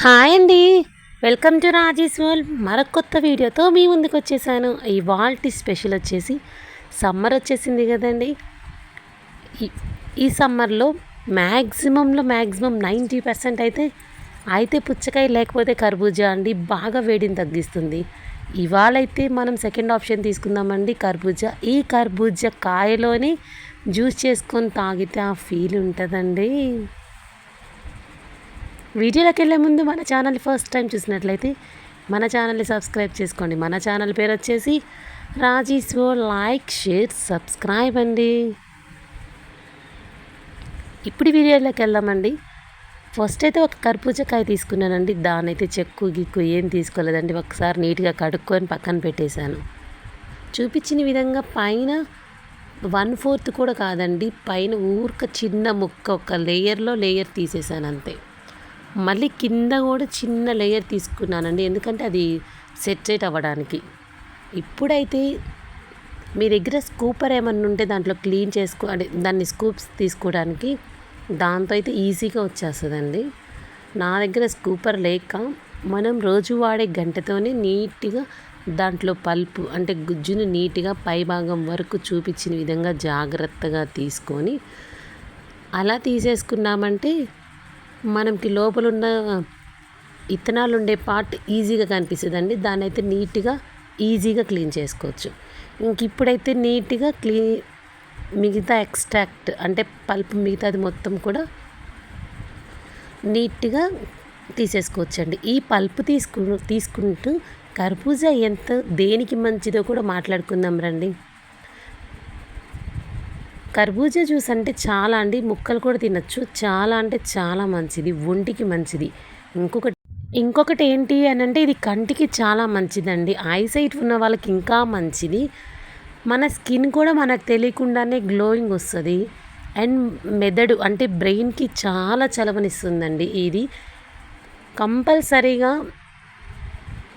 Hi అండి. Welcome to Rajesh world. మరొక కొత్త వీడియోతో మీ ముందుకు వచ్చేసాను. ఇవాల్టి స్పెషల్ వచ్చేసి సమ్మర్ వచ్చేసింది కదండి. ఈ- ఈ సమ్మర్లో మ్యాక్సిమంలో మ్యాక్సిమం నైంటీ పర్సెంట్ అయితే అయితే పుచ్చకాయ లేకపోతే కర్బూజా అండి బాగా వేడిని తగ్గిస్తుంది. ఇవాళైతే మనం సెకండ్ ఆప్షన్ తీసుకుందామండి కర్బూజా. ఈ కర్బూజా కాయలోనే జ్యూస్ చేసుకొని తాగితే ఆ ఫీల్ ఉంటుందండి. వీడియోలోకి వెళ్ళే ముందు మన ఛానల్ ఫస్ట్ టైం చూసినట్లయితే మన ఛానల్ని సబ్స్క్రైబ్ చేసుకోండి. మన ఛానల్ పేరు వచ్చేసి రాజీస్వో లైక్ షేర్ సబ్స్క్రైబ్ అండి. ఇప్పుడు వీడియోలోకి వెళ్దామండి. ఫస్ట్ అయితే ఒక కర్బూజకాయ తీసుకున్నానండి. దాని అయితే చెక్కు గిక్కు ఏం తీసుకోలేదండి. ఒకసారి నీట్గా కడుక్కొని పక్కన పెట్టేశాను. చూపించిన విధంగా పైన వన్ ఫోర్త్ కూడా కాదండి. పైన ఊరిక చిన్న ముక్క ఒక లేయర్లో లేయర్ తీసేసాను అంతే. మళ్ళీ కింద కూడా చిన్న లేయర్ తీసుకున్నానండి. ఎందుకంటే అది సెటరేట్ అవ్వడానికి. ఇప్పుడైతే మీ దగ్గర స్కూపర్ ఏమన్నా ఉంటే దాంట్లో క్లీన్ చేసుకో అంటే దాన్ని స్కూప్స్ తీసుకోవడానికి దాంతో అయితే ఈజీగా వచ్చేస్తుందండి. నా దగ్గర స్కూపర్ లేక మనం రోజు వాడే గంటతోనే నీట్గా దాంట్లో పల్పు అంటే గుజ్జును నీట్గా పైభాగం వరకు చూపించిన విధంగా జాగ్రత్తగా తీసుకొని అలా తీసేసుకున్నామంటే మనకి లోపల ఉన్న ఇత్తనాలు ఉండే పార్ట్ ఈజీగా కనిపిస్తుందండి. దాన్ని అయితే నీట్గా ఈజీగా క్లీన్ చేసుకోవచ్చు. ఇంక ఇప్పుడైతే నీట్గా క్లీన్ మిగతా ఎక్స్ట్రాక్ట్ అంటే పల్ప్ మిగతాది మొత్తం కూడా నీట్గా తీసేసుకోవచ్చండి. ఈ పల్ప్ తీసుకు తీసుకుంటూ కర్బూజా ఎంత దేనికి మంచిదో కూడా మాట్లాడుకుందాం రండి. కర్బూజా జ్యూస్ అంటే చాలా అండి. ముక్కలు కూడా తినచ్చు. చాలా అంటే చాలా మంచిది. ఒంటికి మంచిది. ఇంకొకటి ఇంకొకటి ఏంటి అని అంటే ఇది కంటికి చాలా మంచిదండి. ఐసైట్ ఉన్న వాళ్ళకి ఇంకా మంచిది. మన స్కిన్ కూడా మనకు తెలియకుండానే గ్లోయింగ్ వస్తుంది. అండ్ మెదడు అంటే బ్రెయిన్కి చాలా చలవనిస్తుందండి ఇది. కంపల్సరీగా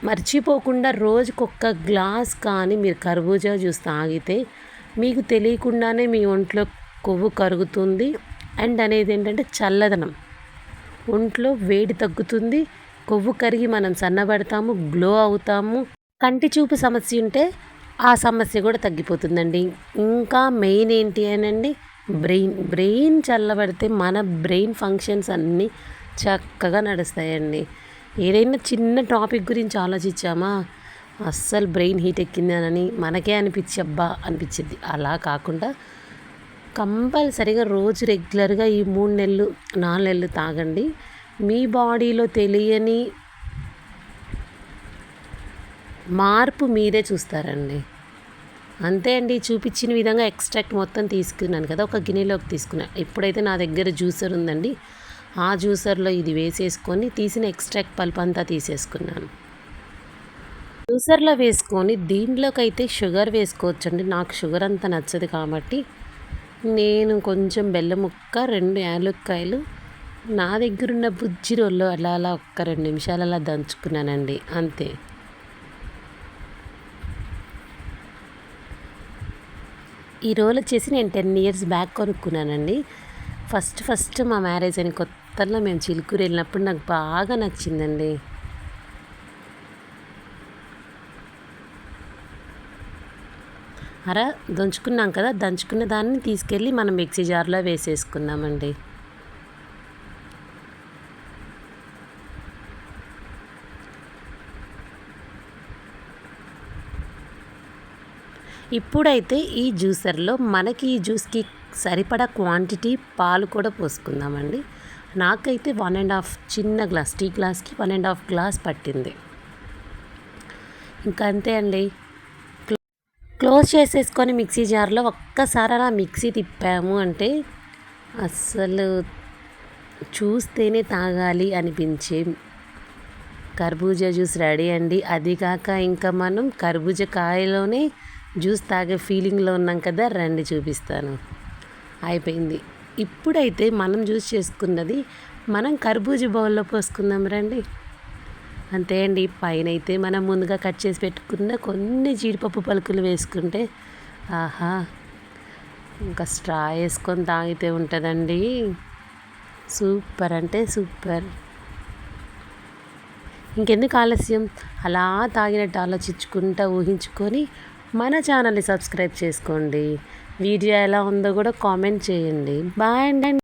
మర్చిపోకుండా రోజుకొక్క గ్లాస్ కానీ మీరు కర్బూజా జ్యూస్ తాగితే మీకు తెలియకుండానే మీ ఒంట్లో కొవ్వు కరుగుతుంది. అండ్ అనేది ఏంటంటే చల్లదనం. ఒంట్లో వేడి తగ్గుతుంది. కొవ్వు కరిగి మనం సన్నబడతాము గ్లో అవుతాము. కంటి చూపు సమస్య ఉంటే ఆ సమస్య కూడా తగ్గిపోతుందండి. ఇంకా మెయిన్ ఏంటి అనండి బ్రెయిన్ బ్రెయిన్ చల్లబడితే మన బ్రెయిన్ ఫంక్షన్స్ అన్నీ చక్కగా నడుస్తాయండి. ఏదైనా చిన్న టాపిక్ గురించి ఆలోచించామా? అస్సలు బ్రెయిన్ హీట్ ఎక్కిందని మనకే అనిపించి అబ్బా అనిపించింది. అలా కాకుండా కంపల్సరిగా రోజు రెగ్యులర్గా ఈ మూడు నెలలు నాలుగు నెలలు తాగండి. మీ బాడీలో తెలియని మార్పు మీరే చూస్తారండి. అంతే అండి చూపించిన విధంగా ఎక్స్ట్రాక్ట్ మొత్తం తీసుకున్నాను కదా ఒక గిన్నెలోకి తీసుకున్నాను ఇప్పుడైతే నా దగ్గర జ్యూసర్ ఉందండి. ఆ జ్యూసర్లో ఇది వేసేసుకొని తీసిన ఎక్స్ట్రాక్ట్ పల్ప్ అంతా తీసేసుకున్నాను. జ్యూసర్లో వేసుకొని దీంట్లోకైతే షుగర్ వేసుకోవచ్చండి. నాకు షుగర్ అంత నచ్చదు కాబట్టి నేను కొంచెం బెల్లం ముక్క రెండు యాలక్కాయలు నా దగ్గర ఉన్న బుజ్జి రోల్లో అలా అలా ఒక్క రెండు నిమిషాలు అలా దంచుకున్నానండి. అంతే. ఈ రోల్ వచ్చేసి నేను టెన్ ఇయర్స్ బ్యాక్ కొనుక్కున్నానండి. ఫస్ట్ ఫస్ట్ మా మ్యారేజ్ అయిన కొత్తలో మేము చిలుకూరు వెళ్ళినప్పుడు నాకు బాగా నచ్చిందండి. అర దంచుకున్నాం కదా దంచుకున్న దాన్ని తీసుకెళ్ళి మనం మిక్సీ జార్లో వేసేసుకుందామండి. ఇప్పుడైతే ఈ జ్యూసర్లో మనకి ఈ జ్యూస్కి సరిపడా క్వాంటిటీ పాలు కూడా పోసుకుందామండి. నాకైతే వన్ అండ్ హాఫ్ చిన్న గ్లాస్ టీ గ్లాస్కి వన్ అండ్ హాఫ్ గ్లాస్ పట్టింది. ఇంకా అంతే అండి. క్లోజ్ చేసేసుకొని మిక్సీ జార్లో ఒక్కసారి అలా మిక్సీ తిప్పాము అంటే అస్సలు చూస్తేనే తాగాలి అనిపించే కర్బూజా జ్యూస్ రెడీ అండి. అది కాక ఇంకా మనం కర్బూజా కాయలోనే జ్యూస్ తాగే ఫీలింగ్లో ఉన్నాం కదా రండి చూపిస్తాను. అయిపోయింది. ఇప్పుడైతే మనం జ్యూస్ చేసుకున్నది మనం కర్బూజ బౌల్లో పోసుకుందాం రండి. అంతే అండి. పైన అయితే మనం ముందుగా కట్ చేసి పెట్టుకున్న కొన్ని జీడిపప్పు పలుకులు వేసుకుంటే ఆహా ఇంకా స్ట్రా వేసుకొని తాగితే ఉంటుందండి. సూపర్ అంటే సూపర్. ఇంకెందుకు ఆలస్యం? అలా తాగినట్టు ఆలోచించుకుంటా ఊహించుకొని మన ఛానల్ని సబ్స్క్రైబ్ చేసుకోండి. వీడియో ఎలా ఉందో కూడా కామెంట్ చేయండి. బాయ్ అండి.